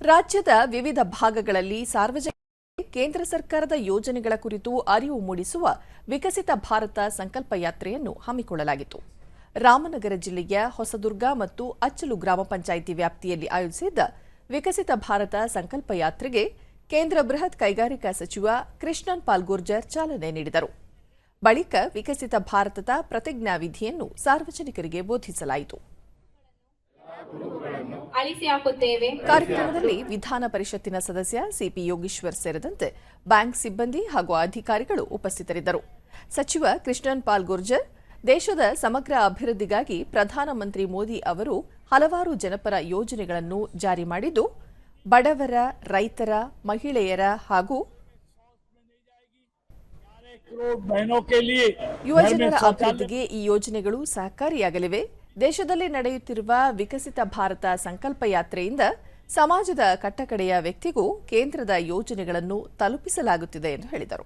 ರಾಜ್ಯದ ವಿವಿಧ ಭಾಗಗಳಲ್ಲಿ ಸಾರ್ವಜನಿಕರಿಗೆ ಕೇಂದ್ರ ಸರ್ಕಾರದ ಯೋಜನೆಗಳ ಕುರಿತು ಅರಿವು ಮೂಡಿಸುವ ವಿಕಸಿತ ಭಾರತ ಸಂಕಲ್ಪ ಯಾತ್ರೆಯನ್ನು ಹಮ್ಮಿಕೊಳ್ಳಲಾಗಿತ್ತು. ರಾಮನಗರ ಜಿಲ್ಲೆಯ ಹೊಸದುರ್ಗ ಮತ್ತು ಅಚ್ಚಲು ಗ್ರಾಮ ಪಂಚಾಯಿತಿ ವ್ಯಾಪ್ತಿಯಲ್ಲಿ ಆಯೋಜಿಸಿದ್ದ ವಿಕಸಿತ ಭಾರತ ಸಂಕಲ್ಪ ಯಾತ್ರೆಗೆ ಕೇಂದ್ರ ಬೃಹತ್ ಕೈಗಾರಿಕಾ ಸಚಿವ ಕೃಷ್ಣನ್ ಪಾಲ್ ಗುರ್ಜರ್ ಚಾಲನೆ ನೀಡಿದರು. ಬಳಿಕ ವಿಕಸಿತ ಭಾರತದ ಪ್ರತಿಜ್ಞಾವಿಧಿಯನ್ನು ಸಾರ್ವಜನಿಕರಿಗೆ ಬೋಧಿಸಲಾಯಿತು. ಅಳಿಸಿ ಹಾಕುತ್ತೇವೆ. ಕಾರ್ಯಕ್ರಮದಲ್ಲಿ ವಿಧಾನ ಪರಿಷತ್ತಿನ ಸದಸ್ಯ ಸಿಪಿ ಯೋಗೀಶ್ವರ್ ಸೇರಿದಂತೆ ಬ್ಯಾಂಕ್ ಸಿಬ್ಬಂದಿ ಹಾಗೂ ಅಧಿಕಾರಿಗಳು ಉಪಸ್ಥಿತರಿದ್ದರು. ಸಚಿವ ಕೃಷ್ಣನ್ ಪಾಲ್ ಗುರ್ಜರ್ ದೇಶದ ಸಮಗ್ರ ಅಭಿವೃದ್ಧಿಗಾಗಿ ಪ್ರಧಾನಮಂತ್ರಿ ಮೋದಿ ಅವರು ಹಲವಾರು ಜನಪರ ಯೋಜನೆಗಳನ್ನು ಜಾರಿ ಮಾಡಿದ್ದು ಬಡವರ ರೈತರ ಮಹಿಳೆಯರ ಹಾಗೂ ಯುವಜನರ ಅಭಿವೃದ್ಧಿಗೆ ಈ ಯೋಜನೆಗಳು ಸಹಕಾರಿಯಾಗಲಿವೆ. ದೇಶದಲ್ಲಿ ನಡೆಯುತ್ತಿರುವ ವಿಕಸಿತ ಭಾರತ ಸಂಕಲ್ಪ ಯಾತ್ರೆಯಿಂದ ಸಮಾಜದ ಕಟ್ಟಕಡೆಯ ವ್ಯಕ್ತಿಗೂ ಕೇಂದ್ರದ ಯೋಜನೆಗಳನ್ನು ತಲುಪಿಸಲಾಗುತ್ತಿದೆ ಎಂದು ಹೇಳಿದರು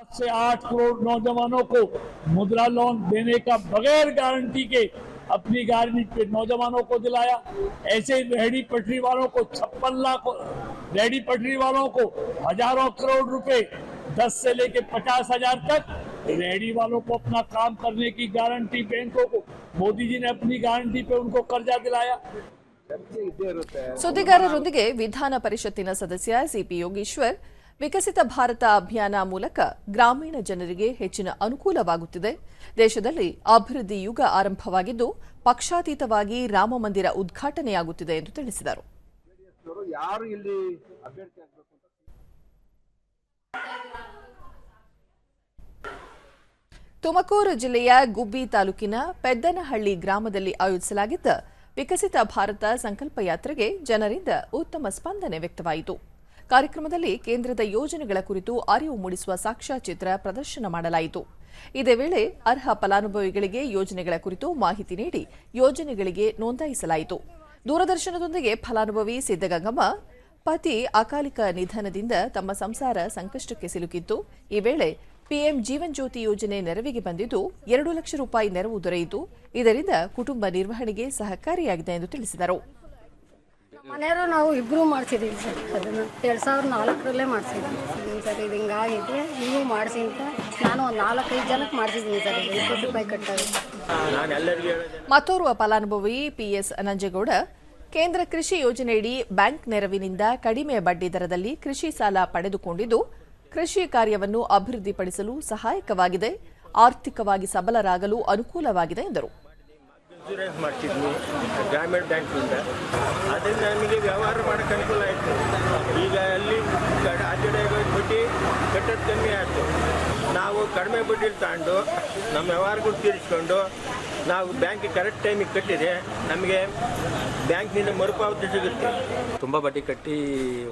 सात से आठ करोड़ नौजवानों को मुद्रा लोन देने का बगैर गारंटी के अपनी गारंटी पे नौजवानों को दिलाया ऐसे रेहड़ी पटरी वालों को छप्पन लाख रेहड़ी पटरी वालों को हजारों करोड़ रुपए दस से लेके पचास हजार तक रेहड़ी वालों को अपना काम करने की गारंटी बैंकों को मोदी जी ने अपनी गारंटी पे उनको कर्जा दिलाया ಸುದ್ದಿಗಾರರೊಂದಿಗೆ ವಿಧಾನ ಪರಿಷತ್ತಿನ ಸದಸ್ಯ ಸಿಪಿ ಯೋಗೀಶ್ವರ್ ವಿಕಸಿತ ಭಾರತ ಅಭಿಯಾನ ಮೂಲಕ ಗ್ರಾಮೀಣ ಜನರಿಗೆ ಹೆಚ್ಚಿನ ಅನುಕೂಲವಾಗುತ್ತಿದೆ ದೇಶದಲ್ಲಿ ಅಭಿವೃದ್ಧಿ ಯುಗ ಆರಂಭವಾಗಿದ್ದು ಪಕ್ಷಾತೀತವಾಗಿ ರಾಮ ಮಂದಿರ ಉದ್ಘಾಟನೆಯಾಗುತ್ತಿದೆ ಎಂದು ತಿಳಿಸಿದರು ತುಮಕೂರು ಜಿಲ್ಲೆಯ ಗುಬ್ಬಿ ತಾಲೂಕಿನ ಪೆದ್ದನಹಳ್ಳಿ ಗ್ರಾಮದಲ್ಲಿ ಆಯೋಜಿಸಲಾಗಿದ್ದ ವಿಕಸಿತ ಭಾರತ ಸಂಕಲ್ಪ ಯಾತ್ರೆಗೆ ಜನರಿಂದ ಉತ್ತಮ ಸ್ಪಂದನೆ ವ್ಯಕ್ತವಾಯಿತು. ಕಾರ್ಯಕ್ರಮದಲ್ಲಿ ಕೇಂದ್ರದ ಯೋಜನೆಗಳ ಕುರಿತು ಅರಿವು ಮೂಡಿಸುವ ಸಾಕ್ಷ್ಯಚಿತ್ರ ಪ್ರದರ್ಶನ ಮಾಡಲಾಯಿತು. ಇದೇ ವೇಳೆ ಅರ್ಹ ಫಲಾನುಭವಿಗಳಿಗೆ ಯೋಜನೆಗಳ ಕುರಿತು ಮಾಹಿತಿ ನೀಡಿ ಯೋಜನೆಗಳಿಗೆ ನೋಂದಾಯಿಸಲಾಯಿತು. ದೂರದರ್ಶನದೊಂದಿಗೆ ಫಲಾನುಭವಿ ಸಿದ್ದಗಂಗಮ್ಮ, ಪತಿ ಅಕಾಲಿಕ ನಿಧನದಿಂದ ತಮ್ಮ ಸಂಸಾರ ಸಂಕಷ್ಟಕ್ಕೆ ಸಿಲುಕಿತ್ತು ಈ ವೇಳೆ ಪಿಎಂ ಜೀವನ್ ಜ್ಯೋತಿ ಯೋಜನೆ ನೆರವಿಗೆ ಬಂದಿದ್ದು ಎರಡು ಲಕ್ಷ ರೂಪಾಯಿ ನೆರವು ದೊರೆಯಿತು. ಇದರಿಂದ ಕುಟುಂಬ ನಿರ್ವಹಣೆಗೆ ಸಹಕಾರಿಯಾಗಿದೆ ಎಂದು ತಿಳಿಸಿದರು. ಮನೆಯವರು ನಾವು ಇಬ್ಬರು ಮಾಡಿಸಿದ್ದೀವಿ ಸರ್. ಅದನ್ನು ಎರಡು ಸಾವಿರದ ನಾಲ್ಕರಲ್ಲೇ ಮಾಡಿಸಿದ್ವಿ ಸರ್. ಇದು ಹಿಂಗಾಗಿದೆ. ನೀವು ಮಾಡಿಸಿ ಅಂತ ನಾನು ಒಂದು ನಾಲ್ಕೈದು ಜನಕ್ಕೆ ಮಾಡಿಸಿದ್ದೀನಿ ಸರ್. ಇಪ್ಪತ್ತು ರೂಪಾಯಿ ಕಟ್ಟಾಗಿ ಮತ್ತೋರ್ವ ಫಲಾನುಭವಿ ಪಿಎಸ್ ನಂಜೇಗೌಡ ಕೇಂದ್ರ ಕೃಷಿ ಯೋಜನೆಯಡಿ ಬ್ಯಾಂಕ್ ನೆರವಿನಿಂದ ಕಡಿಮೆ ಬಡ್ಡಿ ದರದಲ್ಲಿ ಕೃಷಿ ಸಾಲ ಪಡೆದುಕೊಂಡಿದ್ದು ಕೃಷಿ ಕಾರ್ಯವನ್ನು ಅಭಿವೃದ್ಧಿಪಡಿಸಲು ಸಹಾಯಕವಾಗಿದೆ ಆರ್ಥಿಕವಾಗಿ ಸಬಲರಾಗಲು ಅನುಕೂಲವಾಗಿದೆ ಎಂದರು. ಮಾಡ್ತಿದ್ವಿ ಗ್ರಾಮೀಣ ಬ್ಯಾಂಕ್ನಿಂದ. ಅದರಿಂದ ನಮಗೆ ವ್ಯವಹಾರ ಮಾಡೋಕ್ಕೆ ಅನುಕೂಲ ಆಯಿತು. ಈಗ ಅಲ್ಲಿ ಕಡೆ ಆ ಕಡೆ ಬಡ್ಡಿ ಕಟ್ಟೋದು ಕಮ್ಮಿ ಆಯಿತು. ನಾವು ಕಡಿಮೆ ಬಡ್ಡಿಲಿ ತಗೊಂಡು ನಮ್ಮ ವ್ಯವಹಾರಗಳು ತೀರಿಸ್ಕೊಂಡು ನಾವು ಬ್ಯಾಂಕ್ ಕರೆಕ್ಟ್ ಟೈಮಿಗೆ ಕಟ್ಟಿದ್ರೆ ನಮಗೆ ಬ್ಯಾಂಕ್ನಿಂದ ಮರುಪಾವತಿ ಸಿಗುತ್ತೆ. ತುಂಬ ಬಡ್ಡಿ ಕಟ್ಟಿ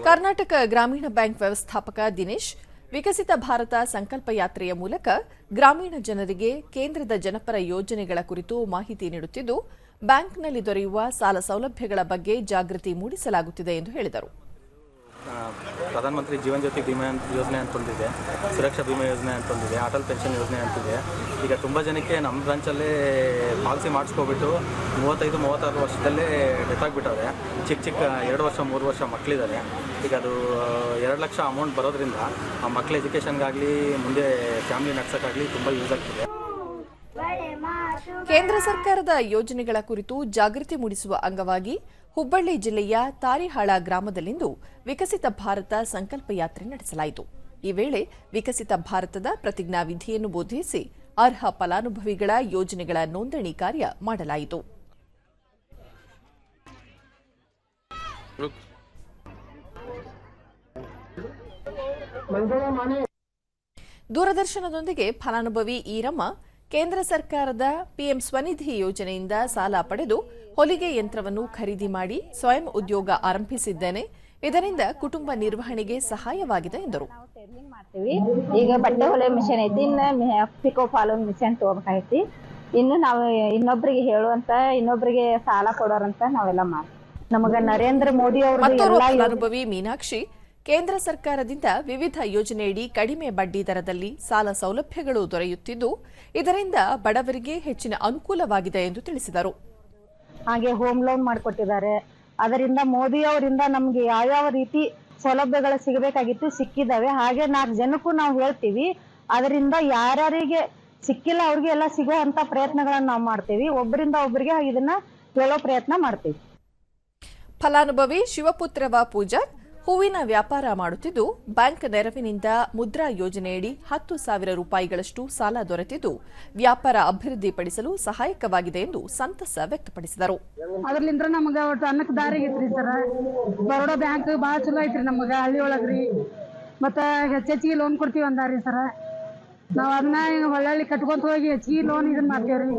ಕರ್ನಾಟಕ ಗ್ರಾಮೀಣ ಬ್ಯಾಂಕ್ ವ್ಯವಸ್ಥಾಪಕ ದಿನೇಶ್ ವಿಕಸಿತ ಭಾರತ ಸಂಕಲ್ಪ ಯಾತ್ರೆಯ ಮೂಲಕ ಗ್ರಾಮೀಣ ಜನರಿಗೆ ಕೇಂದ್ರದ ಜನಪರ ಯೋಜನೆಗಳ ಕುರಿತು ಮಾಹಿತಿ ನೀಡುತ್ತಿದ್ದು, ಬ್ಯಾಂಕ್ನಲ್ಲಿ ದೊರೆಯುವ ಸಾಲ ಸೌಲಭ್ಯಗಳ ಬಗ್ಗೆ ಜಾಗೃತಿ ಮೂಡಿಸಲಾಗುತ್ತಿದೆ ಎಂದು ಹೇಳಿದರು. ಪ್ರಧಾನಮಂತ್ರಿ ಜೀವನ್ ಜ್ಯೋತಿ ಬಿಮಾ ಯೋಜನೆ ಅಂತ ಒಂದಿದೆ ಸುರಕ್ಷಾ ಭೀಮಾ ಯೋಜನೆ ಅಂತ ಒಂದಿದೆ ಅಟಲ್ ಪೆನ್ಷನ್ ಯೋಜನೆ ಅಂತಿದೆ ಈಗ ತುಂಬ ಜನಕ್ಕೆ ನಮ್ಮ ಬ್ರಾಂಚಲ್ಲೇ ಪಾಲಿಸಿ ಮಾಡಿಸ್ಕೊಬಿಟ್ಟು ಮೂವತ್ತೈದು, ಮೂವತ್ತಾರು ವರ್ಷದಲ್ಲೇ ಡೆತ್ ಆಗಿಬಿಟ್ಟವ್ರೆ ಚಿಕ್ಕ ಚಿಕ್ಕ ಎರಡು ವರ್ಷ, ಮೂರು ವರ್ಷ ಮಕ್ಕಳಿದ್ದಾರೆ ಈಗ ಅದು ಎರಡು ಲಕ್ಷ ಅಮೌಂಟ್ ಬರೋದ್ರಿಂದ ಆ ಮಕ್ಕಳ ಎಜುಕೇಷನ್ಗಾಗಲಿ, ಮುಂದೆ ಫ್ಯಾಮಿಲಿ ನಡ್ಸೋಕ್ಕಾಗಲಿ ತುಂಬ ಯೂಸ್ ಆಗ್ತಿದೆ. ಕೇಂದ್ರ ಸರ್ಕಾರದ ಯೋಜನೆಗಳ ಕುರಿತು ಜಾಗೃತಿ ಮೂಡಿಸುವ ಅಂಗವಾಗಿ ಹುಬ್ಬಳ್ಳಿ ಜಿಲ್ಲೆಯ ತಾರಿಹಾಳ ಗ್ರಾಮದಲ್ಲಿಂದು ವಿಕಸಿತ ಭಾರತ ಸಂಕಲ್ಪ ಯಾತ್ರೆ ನಡೆಸಲಾಯಿತು. ಈ ವೇಳೆ ವಿಕಸಿತ ಭಾರತದ ಪ್ರತಿಜ್ಞಾವಿಧಿಯನ್ನು ಬೋಧಿಸಿ ಅರ್ಹ ಫಲಾನುಭವಿಗಳ ಯೋಜನೆಗಳ ನೋಂದಣಿ ಕಾರ್ಯ ಮಾಡಲಾಯಿತು. ದೂರದರ್ಶನದೊಂದಿಗೆ ಫಲಾನುಭವಿ ಈರಮ್ಮ ಕೇಂದ್ರ ಸರ್ಕಾರದ ಪಿಎಂ ಸ್ವನಿಧಿ ಯೋಜನೆಯಿಂದ ಸಾಲ ಪಡೆದು ಹೊಲಿಗೆ ಯಂತ್ರವನ್ನು ಖರೀದಿ ಮಾಡಿ ಸ್ವಯಂ ಉದ್ಯೋಗ ಆರಂಭಿಸಿದ್ದೇನೆ. ಇದರಿಂದ ಕುಟುಂಬ ನಿರ್ವಹಣೆಗೆ ಸಹಾಯವಾಗಿದೆ ಎಂದರು. ಈಗ ಬಟ್ಟೆ ಹೊಲೆ ಮಿಷನ್ ಐತಿ ಇನ್ನು ಪಿಕೋ ಫಾಲೋ ಮಿಷನ್ ತಗೋಬೇಕಾಗೈತಿ. ಇನ್ನು ನಾವು ಇನ್ನೊಬ್ರಿಗೆ ಹೇಳುವಂತ ಇನ್ನೊಬ್ರಿಗೆ ಸಾಲ ಕೊಡೋರಂತ ನಾವೆಲ್ಲ ಮಾಡ್ತೀವಿ. ನಮಗ ನರೇಂದ್ರ ಮೋದಿ ಅವರು ಅನುಭವಿ ಮೀನಾಕ್ಷಿ ಕೇಂದ್ರ ಸರ್ಕಾರದಿಂದ ವಿವಿಧ ಯೋಜನೆಯಡಿ ಕಡಿಮೆ ಬಡ್ಡಿ ದರದಲ್ಲಿ ಸಾಲ ಸೌಲಭ್ಯಗಳು ದೊರೆಯುತ್ತಿದ್ದು ಇದರಿಂದ ಬಡವರಿಗೆ ಹೆಚ್ಚಿನ ಅನುಕೂಲವಾಗಿದೆ ಎಂದು ತಿಳಿಸಿದರು. ಹಾಗೆ ಹೋಮ್ ಲೋನ್ ಮಾಡಿಕೊಟ್ಟಿದ್ದಾರೆ. ಅದರಿಂದ ಮೋದಿ ಅವರಿಂದ ಯಾವ ಯಾವ್ಯಾವ ರೀತಿ ಸೌಲಭ್ಯಗಳು ಸಿಗಬೇಕಾಗಿತ್ತು ಸಿಕ್ಕಿದ್ದಾವೆ. ಹಾಗೆ ನಾಲ್ಕು ಜನಕ್ಕೂ ನಾವು ಹೇಳ್ತೀವಿ. ಅದರಿಂದ ಯಾರ್ಯಾರಿಗೆ ಸಿಕ್ಕಿಲ್ಲ ಅವ್ರಿಗೆ ಎಲ್ಲ ಸಿಗೋ ಅಂತ ಪ್ರಯತ್ನಗಳನ್ನು ನಾವು ಮಾಡ್ತೀವಿ. ಒಬ್ಬರಿಂದ ಒಬ್ಬರಿಗೆ ಇದನ್ನ ಹೇಳೋ ಪ್ರಯತ್ನ ಮಾಡ್ತೀವಿ. ಫಲಾನುಭವಿ ಶಿವಪುತ್ರವ ಪೂಜಾರ್ ಹೂವಿನ ವ್ಯಾಪಾರ ಮಾಡುತ್ತಿದ್ದು, ಬ್ಯಾಂಕ್ ನೆರವಿನಿಂದ ಮುದ್ರಾ ಯೋಜನೆಯಡಿ ಹತ್ತು ಸಾವಿರ ರೂಪಾಯಿಗಳಷ್ಟು ಸಾಲ ದೊರೆತಿದ್ದು, ವ್ಯಾಪಾರ ಅಭಿವೃದ್ಧಿಪಡಿಸಲು ಸಹಾಯಕವಾಗಿದೆ ಎಂದು ಸಂತಸ ವ್ಯಕ್ತಪಡಿಸಿದರು. ಅದರಿಂದ ನಮಗ ಅನ್ನಕ್ಕೆ ದಾರಿ ಐತ್ರಿ ಸರ. ಬರೋಡ ಬ್ಯಾಂಕ್ ಭಾಳ ಚಲೋ ಐತ್ರಿ ನಮಗ ಹಳ್ಳಿ ಒಳಗ್ರಿ. ಮತ್ತ ಹೆಚ್ಚೆಚ್ಚಿಗೆ ಲೋನ್ ಕೊಡ್ತೀವಿ ಅಂದಾರಿ ಸರ. ನಾವ್ ಅದನ್ನ ಹೊಳ್ಳಿ ಕಟ್ಕೊಂತ ಹೋಗಿ ಹೆಚ್ಚಿಗೆ ಲೋನ್ ಇದನ್ನ ಮಾಡ್ತೇವ್ರಿ.